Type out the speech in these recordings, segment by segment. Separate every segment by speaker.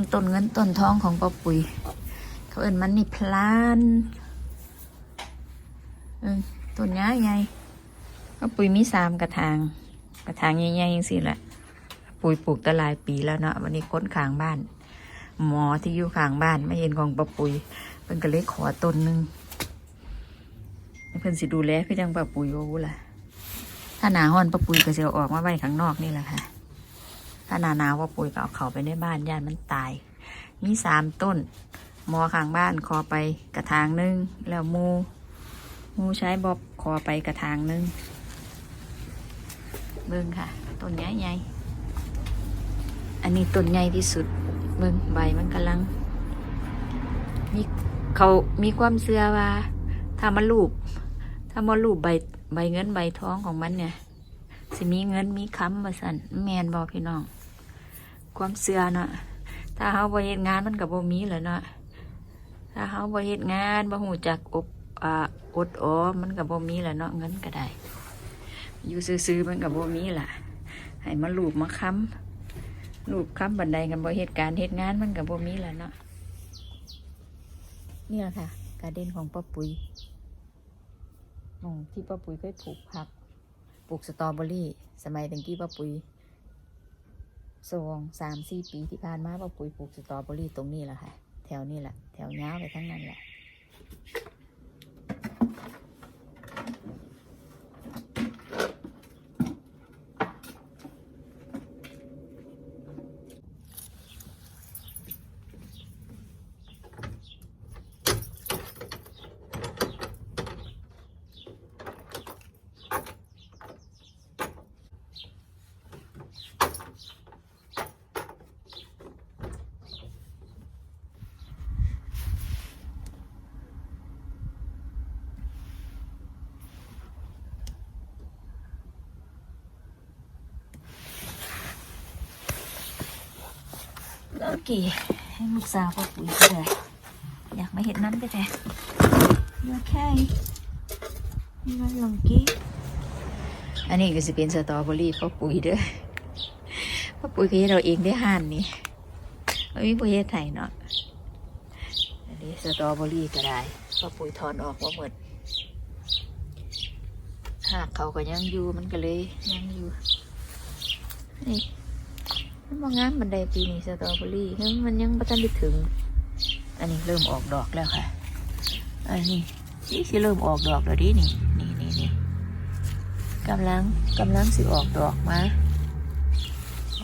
Speaker 1: นต้นเงินต้นทองของป้าปุ๋ย เขาเอินมันนี่พลานเออต้นย้ายไงป้าปุ๋ยมีสามกระถาง กระถางใหญ่ๆยังสิแหละปุ๋ยปลูกตะลายปีแล้วเนาะวันนี้ค้นขางบ้าน หมอที่อยู่ขางบ้านไม่เห็นของป้าปุ๋ยเพิ่นก็เลยขอต้นหนึ่งเพิ่นสิดูแลคือจังป้าปุ๋ยว่าวูล่ะถ้าหนาฮ้อนป้าปุ๋ยก็จะเอาออกมาไว้ข้างนอกนี่แหละค่ะ ถ้าหนาหนาวป้าปุ๋ยก็เอาเขาไปในบ้านย่านมันตาย มีสามต้น มอข้างบ้านขอไปกระถางหนึง แล้วมูมูใช้บอบขอไปกระถางหนึงเบิ่งค่ะ ต้นใหญ่ใหญ่อันนี้ต้นใหญ่ที่สุด เบิ่งใบมันกำลัง มีเขามีความเชื่อว่า ถ้ามันลูบถ้ามันลูบใบใบเงินใบท้องของมันเนี่ย สิมีเงินมีคำมาสันแมนบอพี่น้อง ความเชื่อเนาะถ้าเฮาบ่เฮ็ดงานมันก็บ่มีแหล้วเนาะถ้าเฮาบ่เฮ็ดงานบ่ฮู้จักอบอ่าอดออมมันก็บ่มีแหล้วเนาะเงินก็ได้ อยู่ซื่อๆมันก็บ่มีล่ะให้มาลูบมาค้ำลูบค้ำบันไดกันบ่เฮ็ดการเฮ็ดงานมันก็บ่มีแหล้วเนาะนี่แหละค่ะการเด่นของป้าปุ๋ยอืมที่ป้าปุ๋ยเคยปลูกผักปลูกสตรอเบอรี่ สมัยตั้งกี้ป้าปุ๋ย สองสามสี่ปีที่ผ่านมาป้าปุ๋ยปลูกสตรอเบอรี่ตรงนี้แหละค่ะ แถวนี้แหละแถวยาวไปทั้งนั้นแหละ โอเคให้ลูกสาวป้าปุ๋ยก็ได้อยากมาเห็นน้ำก็ได้โอเคนี่นลองกี้อันนี้ก็จะเป็นสตรอเบอรี่ป้าปุ๋ยเด้อป้าปุ๋ยก็ให้เราเองได้ห่านนี่ไม่มีประเทศไทยเนาะอันนี้สตรอเบอรี่ก็ได้ป้าปุ๋ยถอนออกว่าหมดหากเขาก็ยังอยู่มันก็เลยยังอยู่นี่ มันมองงามบันไดปีนี้สตรอเบอรี่มันยังไม่ทันได้ถึง อันนี้เริ่มออกดอกแล้วค่ะ อันนี้นี่สิเริ่มออกดอกแล้วดินี่นี่นี่นี่กำลังกำลังสิออกดอกมา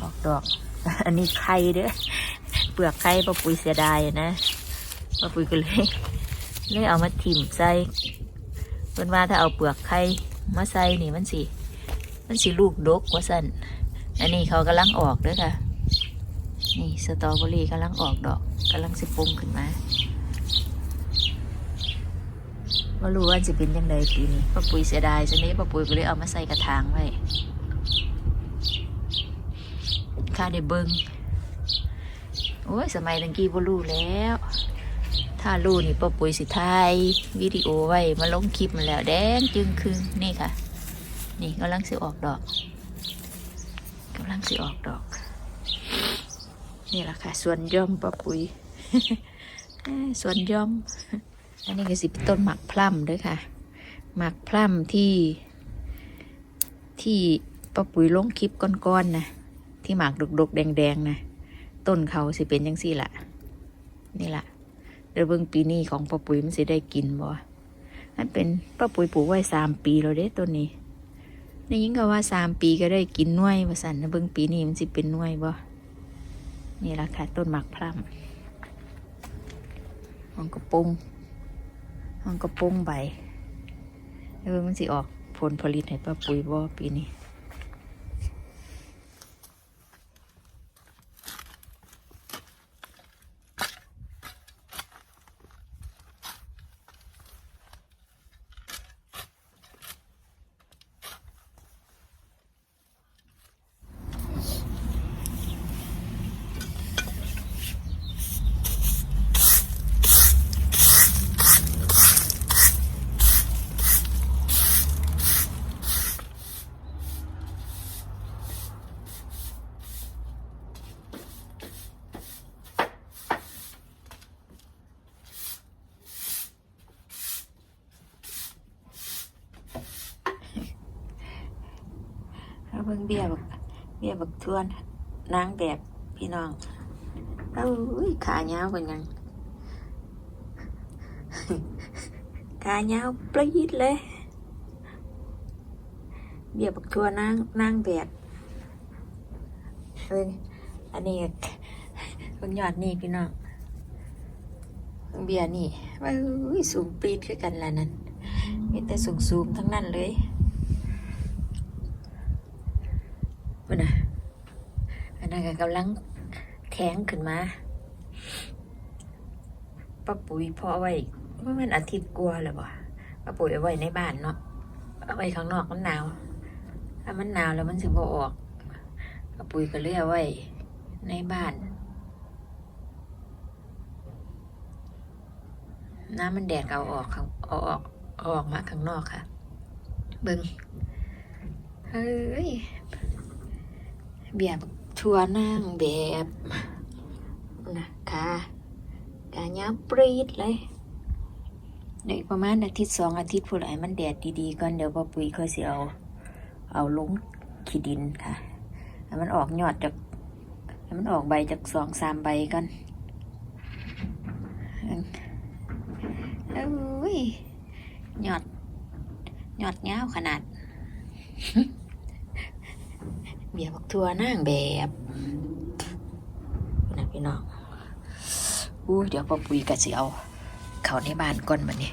Speaker 1: ออกดอก อันนี้ไข่เด้อเปลือกไข่ป้าปุยเสียดายนะป้าปุยก็เลยเลยเอามาถิ่มใส่เพิ่นว่าถ้าเอาเปลือกไข่มาใส่นี่มันสิมันสิลูกดกว่าสั่น อันนี้เขากำลังออกเด้วยค่ะ นี่สตรอเบอรี่กำลังออกดอกกำลังสิปรุงขึ้นมาว่ารู้ว่าจะเป็นยังไงปีนี้ป้าปุ๋ยเสียดายชนี้ป้าปุ๋ยก็เลยเอามาใส่กระถางไว้ค่าได้เบิงโอ้ย สมัยตังกี้บ่รู้แล้ว ถ้ารู้นี่ป้าปุ๋ยสิถ่ายวิดีโอไว้ มาลงคลิปมาแล้วแดงจึงคืนนี่ค่ะ นี่กำลังสิออกดอก กำลังสิออกดอก นี่แหละค่ะส่วนย่อมปะปุ๋ยส่วนย่อม อันนี้ก็สิเป็นต้นหมักพลัมด้วยค่ะหมักพลัมที่ที่ปะปุ๋ยลงคลิปก้อนๆนะที่หมากดกๆ แดงๆนะต้นเขาสิเป็นยังสี่ละนี่แหละเดี๋ยวเบิ่งปีนี้ของปะปุ๋ยมันสิได้กินบ่มันเป็นปะปุ๋ยปลูกไว้สามปีแล้วเด้ต้นนี้ ได้ยินก็ว่าสามปีก็ได้กินน่วยว่าสันนะเบิ้งปีนี้มันสิเป็นน่วยบ่นี่ละค่ะต้นหมากพร่ำหองกระปุงหองกระปุงใบเออมันสิออกผลผลิตให้ป้าปุ๋ยบ่ปีนี้ เบิ่งเบี้ยบักเบี้ยบักทวนนางแบบพี่น้องเอ้ยขายาวกันยังขายาวปรีดเลย เบี้ยบักทวนนางนางแบบเอ้ยอันนี้ก็เบิ่งยอดนี่พี่น้องเบิ่งเบี้ยนี่เอ้ยสูงปีดคือกันและนั่นมีแต่สูงสูงๆทั้งนั้นเลย พุ่นะอันนั้นก็กำลังแข็งขึ้นมาป้าปุ๋ยพอไว้เมื่อมันอาทิตย์กลัวาแล้วบ่ป้าปุ๋ยเอาไว้ในบ้านเนาะเอาไว้ข้างนอกมันหนาวถ้ามันหนาวแล้วมันสิบ่ออกป้าปุ๋ยก็เลยเอาไว้ในบ้าน น้ำมันแดดเอาออกข้างเอาออกเอาออกมาข้างนอกค่ะ เบิงเฮ้ย เบียบชัวนั่งแบบนะค่ะกาย้ำปรีดเลยเดี๋ยวประมาณอาทิตย์สองอาทิตย์ผู้ไหลมันแดดดีๆก่อนเดี๋ยวป้าปุ๋ยค่อยสิเอา เอาลงขี้ดินค่ะให้มันออกยอดจากให้มันออกใบจากสองสามใบกันเอ้ยยอดยอดเงาขนาด เบียบักทัวนั่งแบบนะพี่น้องอู้เดี๋ยวป้าปุยกะสิเอา เขาในบ้านก่อนบัดนี้